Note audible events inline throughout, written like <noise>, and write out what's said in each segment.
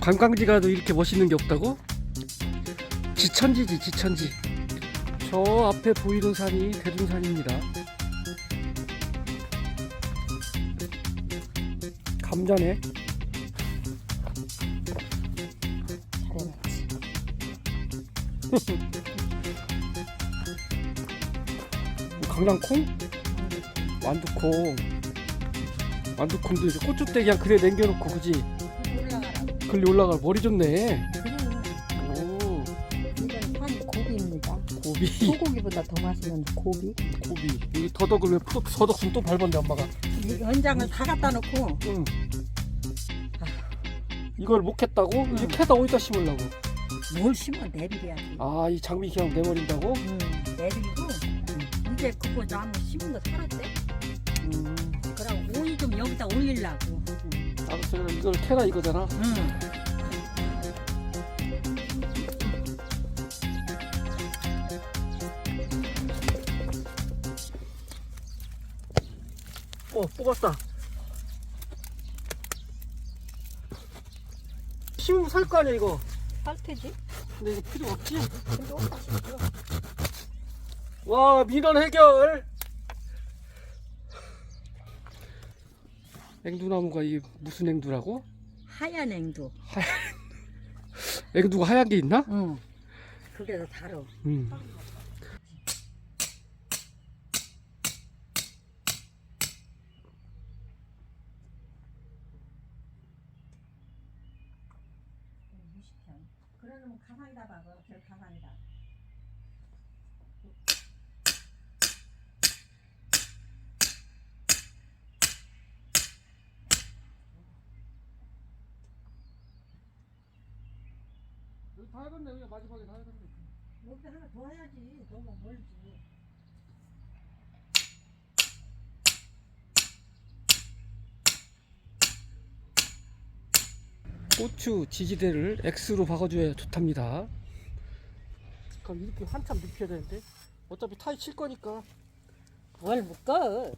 관광지 가도 이렇게 멋있는 게 없다고? 지천지지 지천지 저 앞에 보이는 산이 대둔산입니다 감자네 <laughs> 강낭콩? 완두콩 완두콩도 이제 고추대 그냥 그래 남겨놓고 그지? 글리 올라가 머리 좋네 그리고 오 이건 산 고비입니다. 고비 <laughs> 소고기보다 더 맛있는 고비. 고비 여기 더덕을 왜 푸- 더덕순 또 밟았네 엄마가 이 연장을 다 갖다 놓고 응 이걸 못 캤다고? 이제 캐다 어디다 심으려고 뭘 심어 내리야지. 아 이 장미 그냥 내버린다고? 응, 내리고 이제 그거 나무 심은 거 살았대. 음 그러고 오이 좀 여기다 올리려고. 알았어 이걸 캐라 이거잖아 응. 어 뽑았다 심으면 살 거 아니야 이거 살 테지? 근데 이거 필요 없지? 근데 어떡하지? 와 민원 해결 앵두나무가 이게 무슨 앵두라고? 하얀 앵두. <laughs> 앵두가 하얀 게 있나? 응. 그게 더 달어. 음. 여기 다 해봤네. 그냥 마지막에 다 해봤네. 여기 하나 더 해야지. 너무 멀지. 고추 지지대를 X로 박아줘야 좋답니다. 그럼 이렇게 한참 눕혀야 되는데? 어차피 타이 칠 거니까. 뭘 묶어?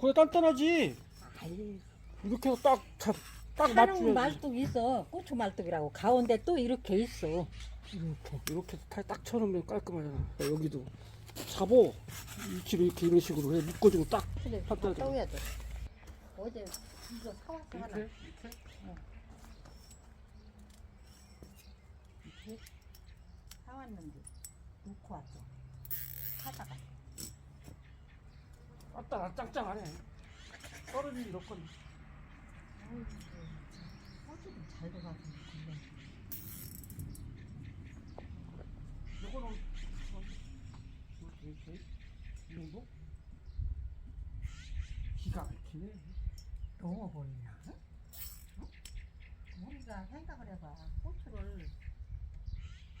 그래 단단하지? 아이, 이렇게 해서 딱, 딱, 딱 하는 맞추면 말뚝 있어. 고추 말뚝이라고. 가운데 또 이렇게 있어. 이렇게 이렇게 딱 쳐놓으면 깔끔하잖아 야, 여기도 잡어 위치로 이렇게 이런 식으로 해 묶어주고 딱 그래, 갖다 줘. 떠야 돼. 어제 이거 사왔어 하나. 이렇게 이렇게 사왔는데 놓고 왔어. 하다가. 왔다 짱짱하네 떨어지기 이렇건 어제도 잘 돼가지고. 근데 요거는 이렇게 이렇게 이 정도? 기가 막히네 너무 보이나? 어? 우리가 생각을 해봐. 고추를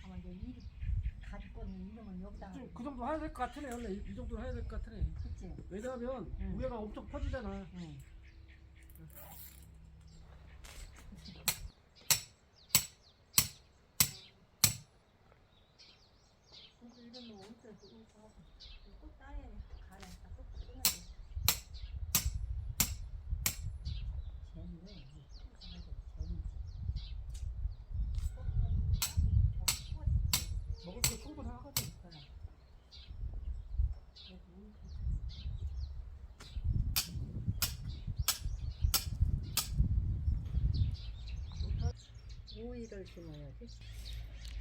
아마 이제 이 가지고 있는 이름은 여기다가 좀그 정도 해야 될 것 같으네 원래 이 정도 해야 될 것 같으네 그치? 왜냐하면 응. 위에가 엄청 퍼지잖아 응. 근데 이런 거 어디서 이거 꽃 따에 가래 꽃 끊어지. 재미네.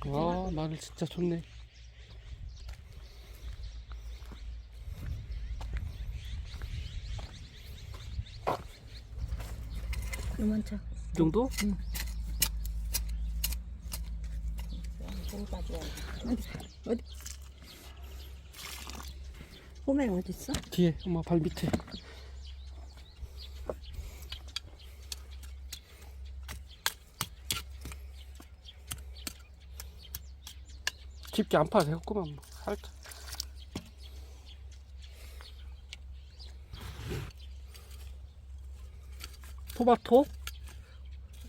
와 마늘 진짜 좋네 이만 차. 이 정도? 좀 빠져야 어디? 어디? 호메 어디 있어? 뒤에 엄마 발 밑에 깊게 안 파도 되겠구만 뭐. 살짝 토마토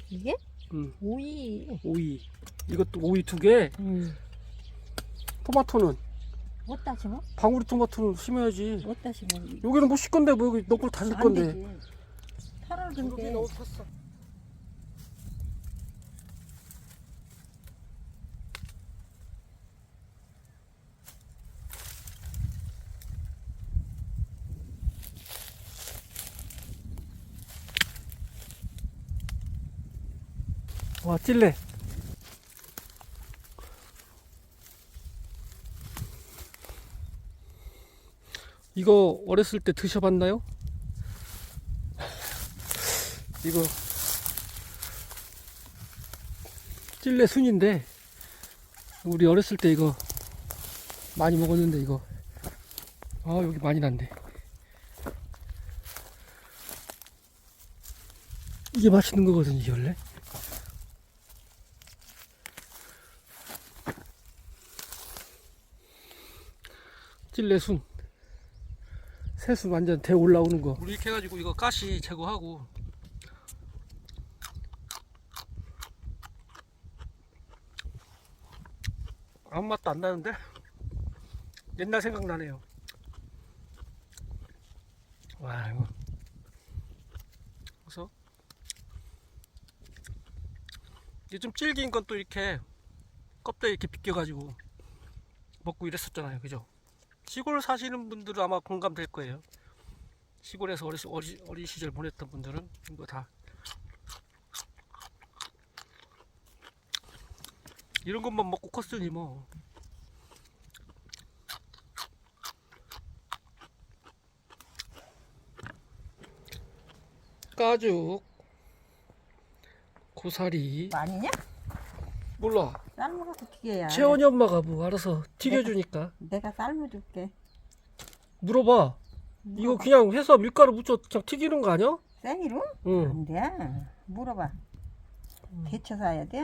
이게? 응 오이. 오이 이것도 오이 두 개 응. 토마토는 어디다 심어? 방울이 토마토는 심어야지 어디다 심어? 여기는 뭐실 건데 뭐 여기 너걸 다실 안 건데 되지. 8월 근데 탔어 와 찔레. 이거 어렸을 때 드셔봤나요? <sighs> 이거 찔레 순인데 우리 어렸을 때 이거 많이 먹었는데 이거. 아 여기 많이 난대 이게 맛있는 거거든요 원래 찔레순 새순 완전 대 올라오는 거. 우리 이렇게 해가지고 이거 가시 제거하고. 아무 맛도 안 나는데? 옛날 생각나네요. 와 이거. 그래서 이게 좀 질긴 건 또 이렇게 껍데기 이렇게 벗겨가지고 먹고 이랬었잖아요. 그죠 시골 사시는 분들은 아마 공감될 거예요. 시골에서 어리, 어리, 어린 시절 보냈던 분들은 이거 다. 이런 것만 먹고 컸으니 뭐. 가죽 고사리. 많이냐? 몰라 삶아갖고 튀겨야. 채원이 엄마가 뭐 알아서 튀겨주니까 내가 삶아줄게. 물어봐 이거 그냥 해서 밀가루 묻혀 그냥 튀기는 거 아니야? 생이로? 응 안 돼. 물어봐. 데쳐서 해야 돼.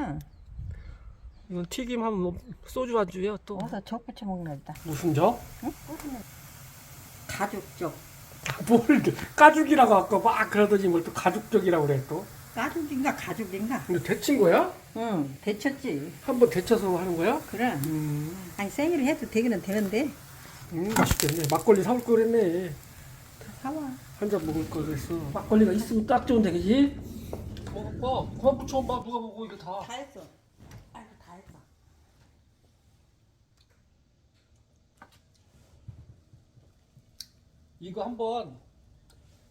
이건 튀김하면 뭐 소주 안주야 또 어디서 적 부쳐 먹는다. 무슨 적? 응? 무슨 가죽적. 뭘 가죽이라고 아까 막 그러더니 뭘 또 가죽적이라고 그래 또 가죽인가 가죽인가? 근데 데친 거야? 응, 데쳤지. 한번 데쳐서 하는 거야? 그래. 음, 아니 생일을 해도 되기는 되는데 음 맛있겠네 막걸리 사올 걸 그랬네 다 사와. 한 잔 먹을 걸 그랬어 막걸리가 있으면 딱 좋은데 그지? 먹어봐 그만 붙여 봐 누가 보고 이거 다 다 했어. 아이고 다 했어. 이거 한번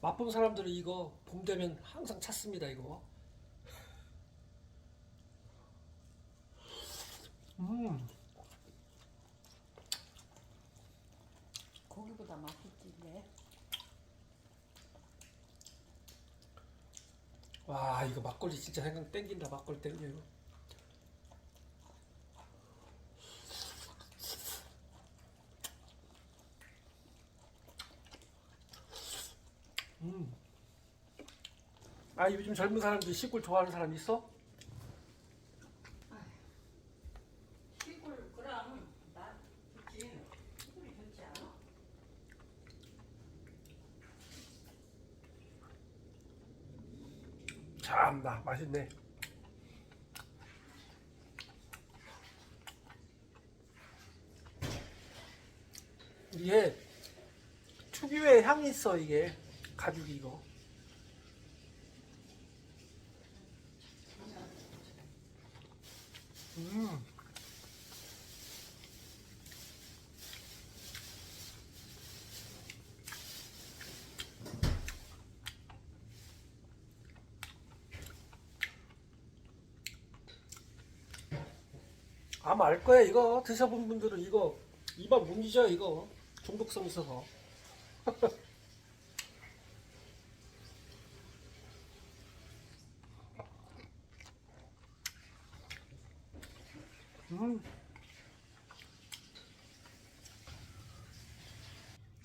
맛본 사람들은 이거 봄 되면 항상 찾습니다 이거. 음. 고기보다 맛있지 이게. 와 이거 막걸리 진짜 생각 땡긴다 막걸리 땡겨 이거 음. 아 요즘 젊은 사람들 시골 좋아하는 사람 있어? 시골 그럼 나 좋지. 시골이 좋지 않아? 참나 맛있네 이게 특유의 향이 있어 이게 가죽이 이거 음. 아마 알 거야 이거. 드셔본 분들은 이거. 입안 뭉기죠 이거. 중독성 있어서 <laughs>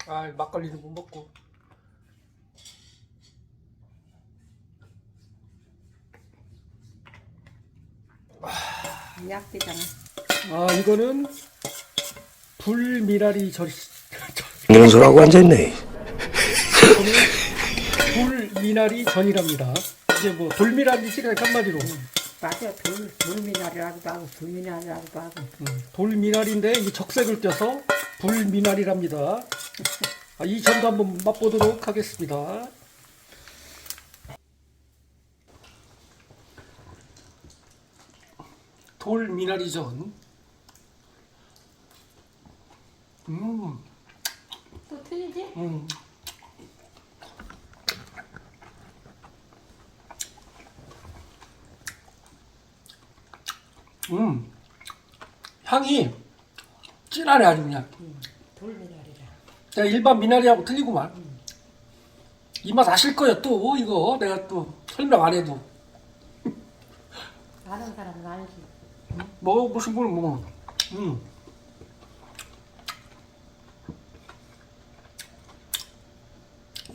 아 막걸리는 못 먹고 약되잖아. 아 이거는 불미나리 절이 <laughs> 이런 소리하고 앉아있네. 불미나리 전이랍니다. 이제 뭐 돌미나리지 그냥 한마디로 맞아. 돌, 돌미나리라고도 하고 불미나리라고도 하고. 음, 돌미나리인데 이 적색을 떼서 불미나리랍니다. 아, 이 전도 한번 맛보도록 하겠습니다. 돌미나리전. 음, 또 틀리지? 음. 향이 진하네 아주 그냥. 돌미나리라. 그냥 일반 미나리하고 틀리구만. 이맛 아실 거예요 또 이거 내가 또 설명 안 해도 아는 사람은 알지. 먹어보신 분은 뭐. 음.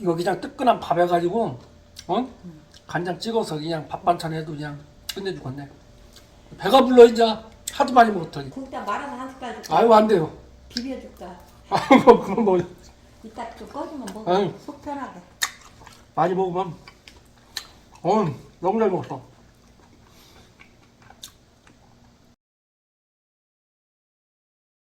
이거 그냥 뜨끈한 밥 해가지고 어? 간장 찍어서 그냥 밥 반찬 해도 그냥 끝내주겠네. 배가 불러 이제 하도 많이 먹었더니. 국자 말아서 한 숟갈 줄까? 아유 안 돼요. 비벼 줄까? <laughs> 아유 뭐 그만 뭐 이따 좀 꺼지면 먹어. 아유. 속 편하게. 많이 먹으면 어 너무 잘 먹었어.